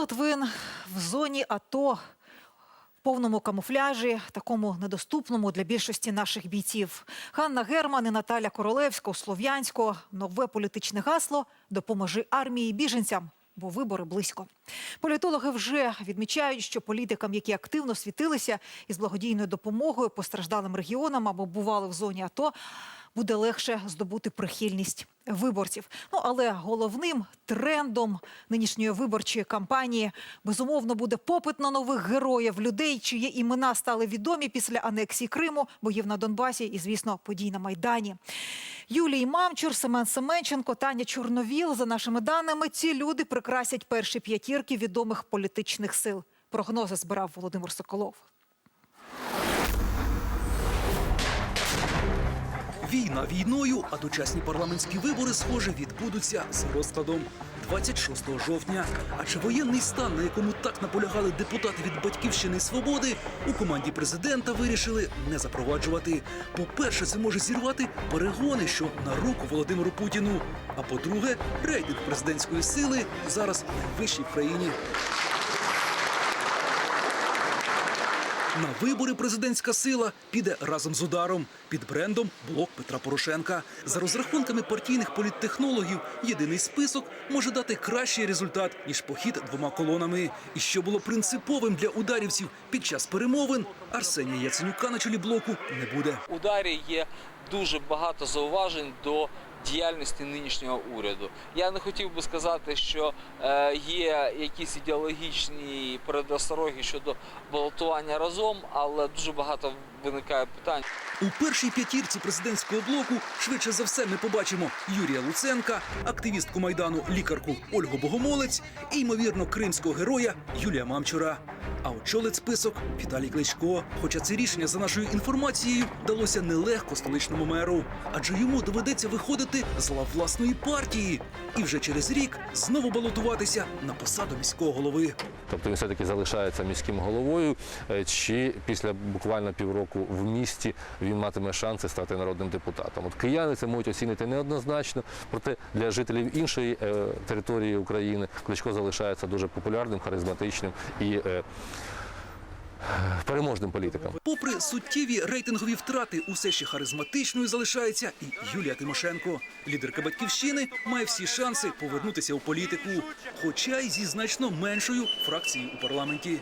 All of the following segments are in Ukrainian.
Литвин в зоні АТО повному камуфляжі, такому недоступному для більшості наших бійців. Ганна Герман і Наталя Королевська у Слов'янську. Нове політичне гасло «Допоможи армії біженцям». Бо вибори близько. Політологи вже відмічають, що політикам, які активно світилися із благодійною допомогою постраждалим регіонам або бували в зоні АТО, буде легше здобути прихильність виборців. Ну але головним трендом нинішньої виборчої кампанії безумовно буде попит на нових героїв, людей, чиї імена стали відомі після анексії Криму, боїв на Донбасі і, звісно, подій на Майдані. Юлій Мамчур, Семен Семенченко, Таня Чорновіл. За нашими даними, ці люди прикрасять перші п'ятірки відомих політичних сил. Прогнози збирав Володимир Соколов. Війна війною, а дочасні парламентські вибори, схоже, відбудуться з розкладом 26 жовтня. А чи воєнний стан, на якому так наполягали депутати від батьківщини і свободи, у команді президента вирішили не запроваджувати. По-перше, це може зірвати перегони, що на руку Володимиру Путіну. А по-друге, рейтинг президентської сили зараз найвищий в країні. На вибори президентська сила піде разом з ударом під брендом блок Петра Порошенка. За розрахунками партійних політтехнологів, єдиний список може дати кращий результат ніж похід двома колонами. І що було принциповим для ударівців під час перемовин, Арсенія Яценюка на чолі блоку не буде. ударі є дуже багато зауважень до діяльності нинішнього уряду. Я не хотів би сказати, що е, є якісь ідеологічні передостороги щодо балотування разом, але дуже багато виникає питань. У першій п'ятірці президентського блоку швидше за все ми побачимо Юрія Луценка, активістку майдану лікарку Ольгу Богомолець і ймовірно кримського героя Юлія Мамчура. А очолить список Віталій Кличко. Хоча це рішення за нашою інформацією далося нелегко столичному меру, адже йому доведеться виходити з лав власної партії і вже через рік знову балотуватися на посаду міського голови. Тобто він все-таки залишається міським головою, е, чи після буквально півроку в місті він матиме шанси стати народним депутатом. От кияни це можуть оцінити неоднозначно, проте для жителів іншої е, території України Кличко залишається дуже популярним, харизматичним і е, переможним політиком. Попри суттєві рейтингові втрати, усе ще харизматичною залишається і Юлія Тимошенко. Лідерка батьківщини має всі шанси повернутися у політику, хоча й зі значно меншою фракцією у парламенті.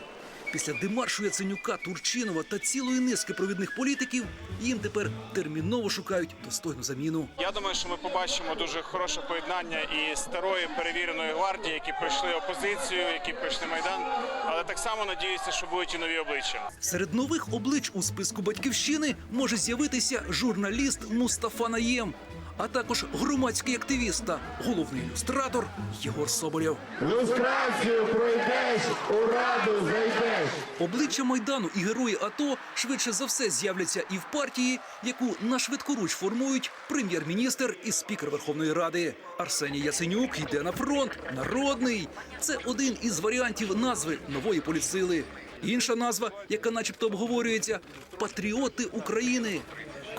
Після демаршу Яценюка, Турчинова та цілої низки провідних політиків їм тепер терміново шукають достойну заміну. Я думаю, що ми побачимо дуже хороше поєднання і старої перевіреної гвардії, які пройшли опозицію, які пройшли майдан. Але так само надіюся, що будуть і нові обличчя. Серед нових облич у списку батьківщини може з'явитися журналіст Мустафа Наєм, а також громадський активіст та головний ілюстратор Єгор Соболєв. Люстрацію пройдеш, у раду зайдеш. Обличчя майдану і герої АТО швидше за все з'являться і в партії, яку на швидкоруч формують прем'єр-міністр і спікер Верховної Ради. Арсеній Яценюк йде на фронт. Народний це один із варіантів назви нової політсили. Інша назва, яка начебто обговорюється Патріоти України.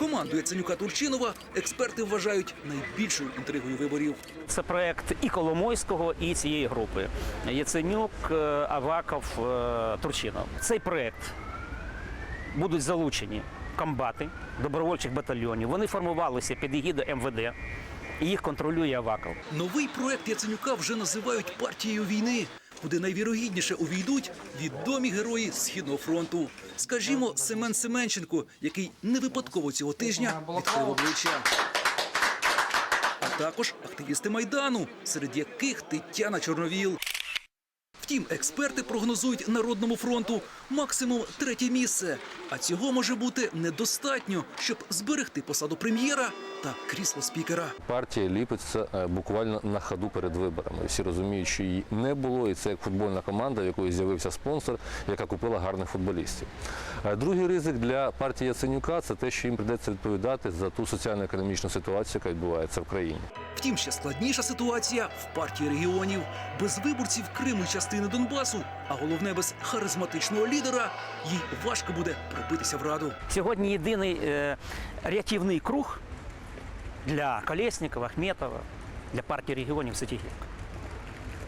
Команду Яценюка Турчинова експерти вважають найбільшою інтригою виборів. Це проект і Коломойського, і цієї групи. Яценюк, е, Аваков, е, Турчинов. Цей проект будуть залучені комбати добровольчих батальйонів. Вони формувалися під егідою МВД. І їх контролює Аваков. Новий проект Яценюка вже називають партією війни, куди найвірогідніше увійдуть відомі герої Східного фронту. Скажімо, Семен Семенченко, який не випадково цього тижня відкрив обличчя. А також активісти майдану, серед яких Тетяна Чорновіл. Втім, експерти прогнозують народному фронту максимум третє місце. А цього може бути недостатньо, щоб зберегти посаду прем'єра та крісло спікера. Партія ліпиться е, буквально на ходу перед виборами. Всі розуміють, що її не було, і це як футбольна команда, в якої з'явився спонсор, яка купила гарних футболістів. Е, Другий ризик для партії Яценюка це те, що їм прийдеться відповідати за ту соціально-економічну ситуацію, яка відбувається в країні. Втім, ще складніша ситуація в партії регіонів. Без виборців Криму і частини Донбасу, а головне без харизматичного лідера, їй важко буде пробитися в раду. Сьогодні єдиний е, рятівний круг для Колесникова, Ахметова, для партії регіонів Ситігівка.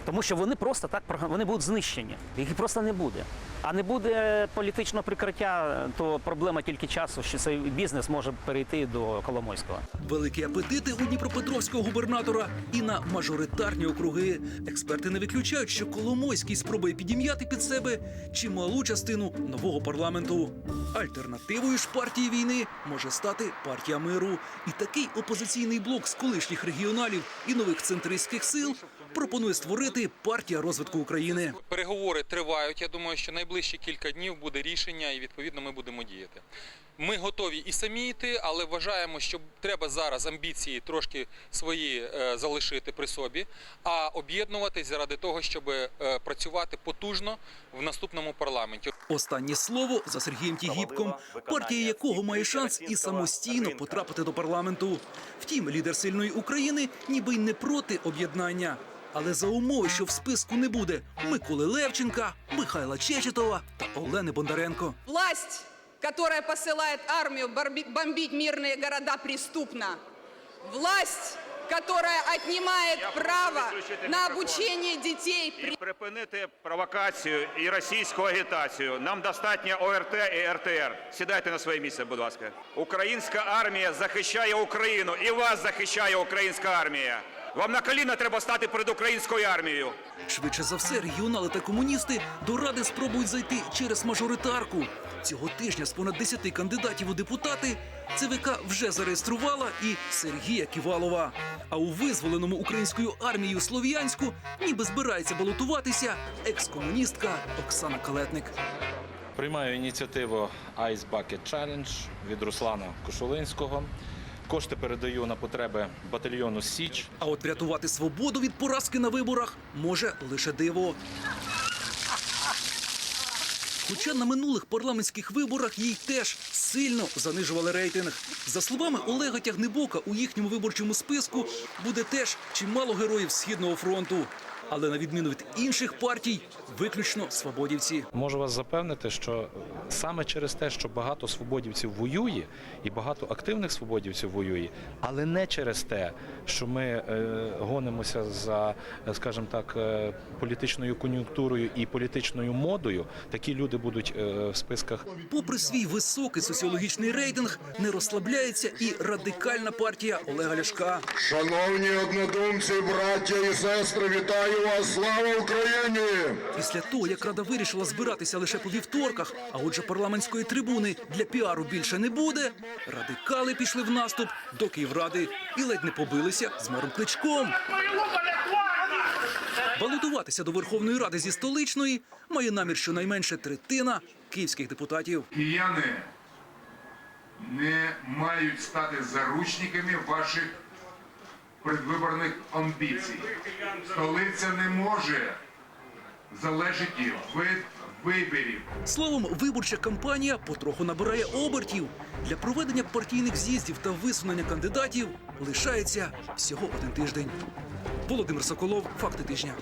Тому що вони просто так вони будуть знищені. Їх просто не буде. А не буде політичного прикриття, то проблема тільки часу, що цей бізнес може перейти до Коломойського. Великі апетити у Дніпропетровського губернатора і на мажоритарні округи. Експерти не виключають, що Коломойський спробує підім'яти під себе чималу частину нового парламенту. Альтернативою ж партії війни може стати партія миру. І такий опозиційний блок з колишніх регіоналів і нових центристських сил пропонує створити партія розвитку України. Переговори тривають. Я думаю, що найближчі кілька днів буде рішення, і відповідно ми будемо діяти. Ми готові і самі йти, але вважаємо, що треба зараз амбіції трошки свої е, залишити при собі, а об'єднуватись заради того, щоб е, працювати потужно в наступному парламенті. Останнє слово за Сергієм Тігіпком, партія якого має шанс і самостійно потрапити до парламенту. Втім, лідер сильної України ніби й не проти об'єднання. Але за умови, що в списку не буде Миколи Левченка, Михайла Чечетова та Олени Бондаренко. Власть, которая посылает армию борби- бомбить мирные города, преступна. Власть, которая отнимает право на обучение детей. І припинити провокацію і російську агітацію. Нам достатньо ОРТ і РТР. Сідайте на своє місце, будь ласка. Українська армія захищає Україну, і вас захищає українська армія. Вам на коліна треба стати перед українською армією. Швидше за все, регіонали та комуністи до ради спробують зайти через мажоритарку. Цього тижня з понад 10 кандидатів у депутати ЦВК вже зареєструвала і Сергія Ківалова. А у визволеному українською армією Слов'янську ніби збирається балотуватися екс-комуністка Оксана Калетник. Приймаю ініціативу Ice Bucket Challenge від Руслана Кошулинського. Кошти передаю на потреби батальйону Січ. А от врятувати свободу від поразки на виборах може лише диво. Хоча на минулих парламентських виборах їй теж сильно занижували рейтинг. За словами Олега Тягнебока, у їхньому виборчому списку буде теж чимало героїв Східного фронту. Але на відміну від інших партій, виключно свободівці. Можу вас запевнити, що саме через те, що багато свободівців воює, і багато активних свободівців воює, але не через те, що ми е, гонимося за, е, скажімо так, е, політичною кон'юнктурою і політичною модою, такі люди будуть е, в списках Попри свій високий соціологічний рейтинг, не розслабляється і радикальна партія Олега Ляшка. Шановні однодумці, браття і сестри, вітаю вас! Слава Україні! Після того, як Рада вирішила збиратися лише по вівторках, а отже парламентської трибуни для піару більше не буде, радикали пішли в наступ до Київради і ледь не побилися з мером Кличком. Балотуватися до Верховної Ради зі столичної має намір щонайменше третина київських депутатів. Кияни не мають стати заручниками ваших предвиборних амбіцій. Столиця не може залежати від виборів. Словом, виборча кампанія потроху набирає обертів. Для проведення партійних з'їздів та висунення кандидатів лишається всього один тиждень. Володимир Соколов, факти тижня.